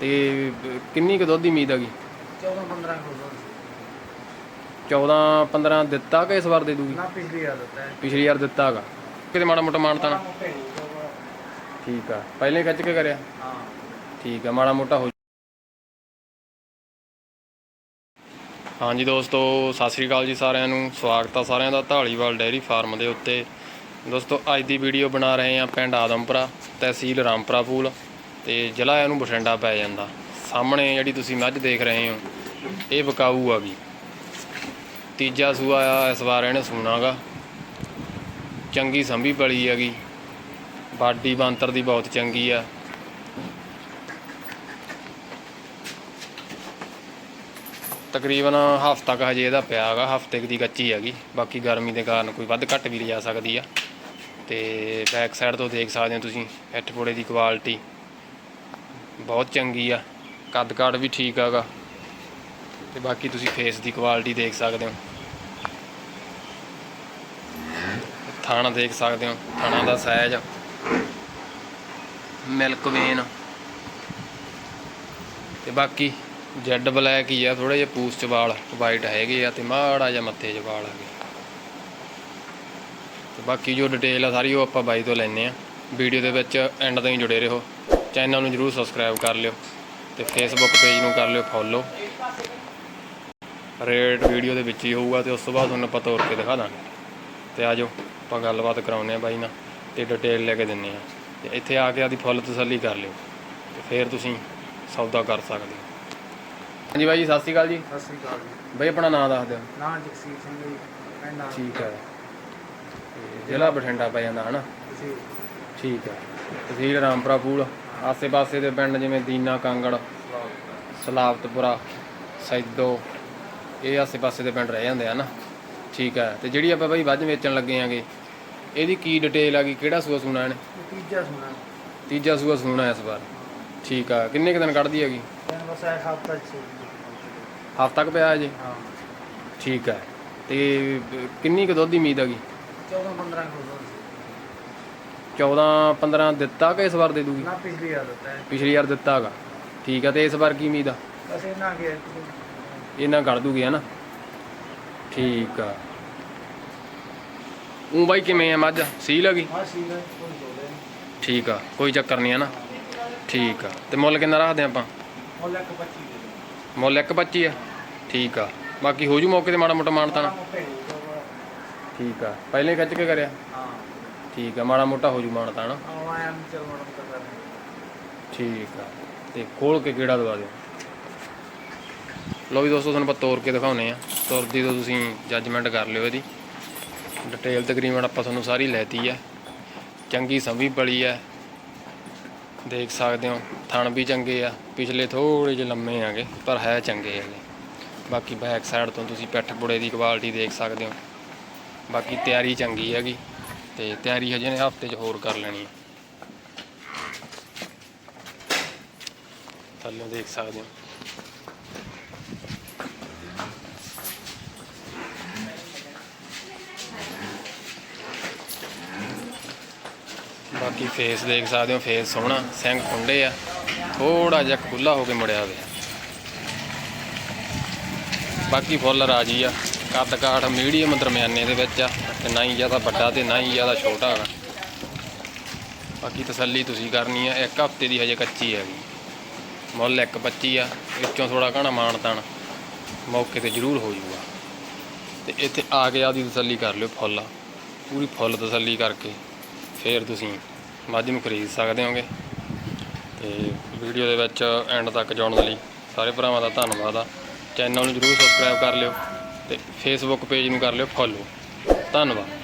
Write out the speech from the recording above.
ਤੇ ਕਿੰਨੀ ਕੁ ਦੁੱਧ ਦੀ ਉਮੀਦ ਹੈਗੀ? 14 15 ਕਿਲੋ 14 15 ਦਿੱਤਾ ਕਿ ਇਸ ਵਾਰ ਦੇ ਦੂਗੀ ਨਾ ਪਿਛਲੀ ਵਾਰ ਦਿੱਤਾ ਹੈ। ਪਿਛਲੀ ਵਾਰ ਦਿੱਤਾ ਹੈਗਾ। ਕਿਤੇ ਮਾੜਾ ਮੋਟਾ ਮਾਨਤਾ ਨਾ। ਹੋਊਗਾ। ਠੀਕ ਆ। ਪਹਿਲੇ ਖਿੱਚ ਕੇ ਕਰਿਆ। ਹਾਂ। ਠੀਕ ਆ ਮਾੜਾ ਮੋਟਾ ਹੋ ਹਾਂਜੀ ਦੋਸਤੋ ਸਤਿ ਸ੍ਰੀ ਅਕਾਲ ਜੀ ਸਾਰਿਆਂ ਨੂੰ। ਸਵਾਗਤ ਆ ਸਾਰਿਆਂ ਦਾ ਢਾਲੀਵਾਲ ਡੇਅਰੀ ਫਾਰਮ ਦੇ ਉੱਤੇ। ਦੋਸਤੋ ਅੱਜ ਦੀ ਵੀਡੀਓ ਬਣਾ ਰਹੇ ਹਾਂ ਪਿੰਡ ਆਦਮਪੁਰਾ ਤਹਿਸੀਲ ਰਾਮਪੁਰਾ ਫੂਲ ਤੇ ਜ਼ਿਲ੍ਹਾ ਇਹਨੂੰ ਬਠਿੰਡਾ ਪੈ ਜਾਂਦਾ। ਸਾਹਮਣੇ ਜਿਹੜੀ ਤੁਸੀਂ ਮੱਝ ਦੇਖ ਰਹੇ ਹੋ, ਇਹ ਬਕਾਊ ਆ ਵੀ। ਤੀਜਾ ਸੂਆ ਆ, ਇਸ ਵਾਰ ਇਹਨੇ ਸੂਣਾਗਾ ਚੰਗੀ ਸੰਭੀ ਪਲੀ ਹੈਗੀ। ਬਾਡੀ ਬਾਂਤਰ ਦੀ ਬਹੁਤ ਚੰਗੀ ਆ। ਤਕਰੀਬਨ ਹਫ਼ਤਾ ਕੁ ਹਜੇ ਇਹਦਾ ਪਿਆ ਹੈਗਾ ਹਫ਼ਤੇ ਦੀ ਕੱਚੀ ਹੈਗੀ। ਬਾਕੀ ਗਰਮੀ ਦੇ ਕਾਰਨ ਕੋਈ ਵੱਧ ਘੱਟ ਵੀ ਲਿਜਾ ਸਕਦੀ ਆ। ਤੇ ਬੈਕ ਸਾਈਡ ਤੋਂ ਦੇਖ ਸਕਦੇ ਹੋ ਤੁਸੀਂ ਇੱਟ ਪੋੜੇ ਦੀ ਕੁਆਲਿਟੀ ਬਹੁਤ ਚੰਗੀ ਆ। ਕੱਦ ਕਾਠ ਵੀ ਠੀਕ ਹੈਗਾ। ਤੇ ਬਾਕੀ ਤੁਸੀਂ ਫੇਸ ਦੀ ਕੁਆਲਿਟੀ ਦੇਖ ਸਕਦੇ ਹੋ। ਥਾਣਾ ਦੇਖ ਸਕਦੇ ਹੋ। ਥਾਣਾ ਦਾ ਸਾਈਜ਼ ਮਿਲਕ ਵੇਨ ਤੇ ਬਾਕੀ ਜੈਡ ਬਲੈਕ ਹੀ ਆ। ਥੋੜਾ ਜਿਹਾ ਪੂਸ ਚ ਵਾਲ ਵਾਈਟ ਹੈਗੇ ਆ ਤੇ ਮਾੜਾ ਜਿਹਾ ਮੱਥੇ 'ਚ ਵਾਲ ਹੈਗੇ। ਤੇ ਬਾਕੀ ਜੋ ਡਿਟੇਲ ਆ ਸਾਰੀ ਉਹ ਆਪਾਂ ਬਾਈ ਤੋਂ ਲੈਣੇ ਆ। ਵੀਡੀਓ ਦੇ ਵਿੱਚ ਐਂਡ ਤਾਈਂ ਜੁੜੇ ਰਹੋ। ਚੈਨਲ ਨੂੰ ਜਰੂਰ ਸਬਸਕ੍ਰਾਈਬ ਕਰ ਲਿਓ ਤੇ ਫੇਸਬੁੱਕ ਪੇਜ ਨੂੰ ਕਰ ਲਿਓ ਫੋਲੋ ਰੇਟ ਵੀਡੀਓ ਦੇ ਵਿੱਚ ਹੀ ਹੋਊਗਾ ਤੇ ਉਸ ਤੋਂ ਬਾਅਦ ਤੁਹਾਨੂੰ ਆਪਾਂ ਤੋਰ ਕੇ ਦਿਖਾ ਦਾਂਗੇ। ਤੇ ਆਜੋ ਆਪਾਂ ਗੱਲਬਾਤ ਕਰਾਉਂਦੇ ਆ ਬਾਈ ਨਾਲ ਤੇ ਡਿਟੇਲ ਲੈ ਕੇ ਦਿੰਨੇ ਆ ਤੇ ਇੱਥੇ ਆ ਕੇ ਆਦੀ ਫੁੱਲ ਤਸੱਲੀ ਕਰ ਲਿਓ ਤੇ ਫਿਰ ਤੁਸੀਂ ਸੌਦਾ ਕਰ ਸਕਦੇ ਹੋ। ਹਾਂਜੀ ਬਾਈ ਜੀ ਸਤਿ ਸ਼੍ਰੀ ਅਕਾਲ ਜੀ। ਸਤਿ ਸ੍ਰੀ ਅਕਾਲ ਜੀ। ਬਾਈ ਆਪਣਾ ਨਾਮ ਦੱਸ ਦਿਓ। ਨਾਂ ਜਗਸੀਰ ਸਿੰਘ ਜੀ ਪਿੰਡ ਆ। ਠੀਕ ਹੈ। ਤੇ ਜ਼ਿਲ੍ਹਾ ਬਠਿੰਡਾ ਪੈ ਜਾਂਦਾ ਹਨਾ? ਤੁਸੀਂ ਠੀਕ ਹੈ। ਤਹਿਸੀਲ ਰਾਮਪੁਰਾ ਪੂਲ। ਆਸੇ-ਪਾਸੇ ਦੇ ਪਿੰਡ ਜਿਵੇਂ ਦੀਨਾ ਕਾਂਗੜ ਸਲਾਬਤਪੁਰਾ ਸੈਦੋ ਇਹ ਆਸੇ-ਪਾਸੇ ਦੇ ਪਿੰਡ ਰਹਿ ਜਾਂਦੇ ਆ ਨਾ। ਠੀਕ ਹੈ ਤੇ ਜਿਹੜੀ ਆਪਾਂ ਬਾਈ ਵੱਝ ਵੇਚਣ ਲੱਗੇ ਆਂਗੇ ਇਹਦੀ ਕੀ ਡਿਟੇਲ ਆ ਗਈ? ਕਿਹੜਾ ਸੂਆ ਸੁਣਾ ਇਹਨੇ? ਇਹ ਤੀਜਾ ਸੁਣਾ। ਤੀਜਾ ਸੂਆ ਸੁਣਾ ਇਸ ਵਾਰ। ਠੀਕ ਆ ਕਿੰਨੇ ਕੁ ਦਿਨ ਕੱਢਦੀ ਹੈਗੀ? ਬਸ ਇਹ ਹਫਤਾ ਚ ਹਫ਼ਤਾ ਕੁ ਪਿਆ ਜੀ ਹਾਂ। ਠੀਕ ਹੈ ਤੇ ਕਿੰਨੀ ਕੁ ਦੁੱਧ ਦੀ ਉਮੀਦ ਹੈਗੀ? 14 15 ਕਿਲੋ 14 15 ਦਿੱਤਾ ਕਿ ਇਸ ਵਾਰ ਦੇ ਦੂਗੀ? ਨਾ ਪਿਛਲੀ ਵਾਰ ਦਿੱਤਾ ਹੈ। ਪਿਛਲੀ ਵਾਰ ਦਿੱਤਾ ਹੈਗਾ। ਠੀਕ ਆ ਤੇ ਇਸ ਵਾਰ ਕੀ ਉਮੀਦ ਆ? ਬਸ ਇਹਨਾਂ ਕੇ ਇਹਨਾਂ ਕੱਢ ਦੂਗੀ ਹਨਾ ਠੀਕ ਆ। ਉਹ ਬਾਈ ਕਿਵੇਂ ਆ ਮੱਝ? ਸੀਲ ਹੈਗੀ ਹਾਂ ਸੀ ਬੋਲੇ ਠੀਕ ਆ ਕੋਈ ਚੱਕਰ ਨਹੀਂ ਹੈ ਨਾ? ਠੀਕ ਆ। ਤੇ ਮੁੱਲ ਕਿੰਨਾ ਰੱਖਦੇ ਆਪਾਂ? ਉਹ ਲੱਖ 25 ਦੇ ਮੁੱਲ 1.25 ਆ? ਠੀਕ ਆ। ਬਾਕੀ ਹੋ ਜੂ ਮੌਕੇ ਤੇ ਮਾੜਾ ਮੋਟਾ ਮਾਨਤਾ ਨਾ ਮੋਟੇ ਨਹੀਂ ਹੋਊਗਾ। ਠੀਕ ਆ। ਪਹਿਲੇ ਖਿੱਚ ਕੇ ਕਰਿਆ? ਹਾਂ ਠੀਕ ਆ ਮਾੜਾ ਮੋਟਾ ਹੋ ਜੂ ਮਾਨਤਾ ਨਾ। ਆਹ ਆਇਆ ਨਹੀਂ ਚਲ ਮੋਟਾ ਕਰ ਠੀਕ ਆ ਤੇ ਖੋਲ ਕੇ ਕਿਹੜਾ ਦਵਾ ਦਿਓ? ਲੋ ਵੀ ਦੋਸਤੋ ਤੁਹਾਨੂੰ ਆਪਾਂ ਤੋਰ ਕੇ ਦਿਖਾਉਨੇ ਆ। ਤੁਰਦੀ ਤੋਂ ਤੁਸੀਂ ਜੱਜਮੈਂਟ ਕਰ ਲਿਓ ਇਹਦੀ। ਡਿਟੇਲ ਤਕਰੀਬਨ ਆਪਾਂ ਤੁਹਾਨੂੰ ਸਾਰੀ ਲੈਤੀ ਆ। ਚੰਗੀ ਸੰਭੀ ਬੜੀ ਆ। ਦੇਖ ਸਕਦੇ ਹੋ ਥਣ ਵੀ ਚੰਗੇ ਆ। ਪਿਛਲੇ ਥੋੜੇ ਜਿਹੇ ਲੰਮੇ ਆਗੇ ਪਰ ਹੈ ਚੰਗੇ ਹੈਗੇ। ਬਾਕੀ ਬੈਕ ਸਾਈਡ ਤੋਂ ਤੁਸੀਂ ਪਿੱਠ ਪੁੜੇ ਦੀ ਕੁਆਲਿਟੀ ਦੇਖ ਸਕਦੇ ਹੋ। ਬਾਕੀ ਤਿਆਰੀ ਚੰਗੀ ਹੈਗੀ। ਤੇ ਤਿਆਰੀ ਹਜੇ ਨੇ ਹਫ਼ਤੇ 'ਚ ਹੋਰ ਕਰ ਲੈਣੀ ਹੈ। ਥੱਲੇ ਦੇਖ ਸਕਦੇ ਹੋ। ਬਾਕੀ ਫੇਸ ਦੇਖ ਸਕਦੇ ਹੋ ਫੇਸ ਸੋਹਣਾ, ਸਿੰਘ ਖੁੰਡੇ ਆ। ਥੋੜਾ ਜਿਹਾ ਖੁੱਲਾ ਹੋ ਕੇ ਮੁੜਿਆ ਵੇ। ਬਾਕੀ ਫੁੱਲ ਰਾਜੀ ਆ। ਕੱਦ ਕਾਠ ਮੀਡੀਅਮ ਦਰਮਿਆਨੇ ਦੇ ਵਿੱਚ ਆ, ਤੇ ਨਾ ਹੀ ਜ਼ਿਆਦਾ ਵੱਡਾ ਤੇ ਨਾ ਹੀ ਜ਼ਿਆਦਾ ਛੋਟਾ ਹੈਗਾ ਬਾਕੀ ਤਸੱਲੀ ਤੁਸੀਂ ਕਰਨੀ ਆ, ਇੱਕ ਹਫ਼ਤੇ ਦੀ ਹਜੇ ਕੱਚੀ ਹੈਗੀ। ਮੁੱਲ 1.25 ਆ, ਵਿੱਚੋਂ ਥੋੜਾ ਘਣਾ ਮਾਣ ਤਾਣ ਮੌਕੇ ਤੇ ਜ਼ਰੂਰ ਹੋ ਜਾਊਗਾ ਤੇ ਇੱਥੇ ਆ ਕੇ ਆਦੀ ਤਸੱਲੀ ਕਰ ਲਿਓ ਫੁੱਲ। ਪੂਰੀ ਫੁੱਲ ਤਸੱਲੀ ਕਰਕੇ ਫਿਰ ਤੁਸੀਂ ਮੱਝ ਨੂੰ ਖਰੀਦ ਸਕਦੇ ਹੋਗੇ। ਤੇ ਵੀਡੀਓ ਦੇ ਵਿੱਚ ਐਂਡ ਤੱਕ ਜਾਣ ਦੇ ਲਈ ਸਾਰੇ ਭਰਾਵਾਂ ਦਾ ਧੰਨਵਾਦ ਆ। ਚੈਨਲ ਨੂੰ ਜਰੂਰ ਸਬਸਕ੍ਰਾਈਬ ਕਰ ਲਿਓ। ਤੇ ਫੇਸਬੁੱਕ ਪੇਜ ਨੂੰ ਕਰ ਲਿਓ ਫੋਲੋ ਧੰਨਵਾਦ।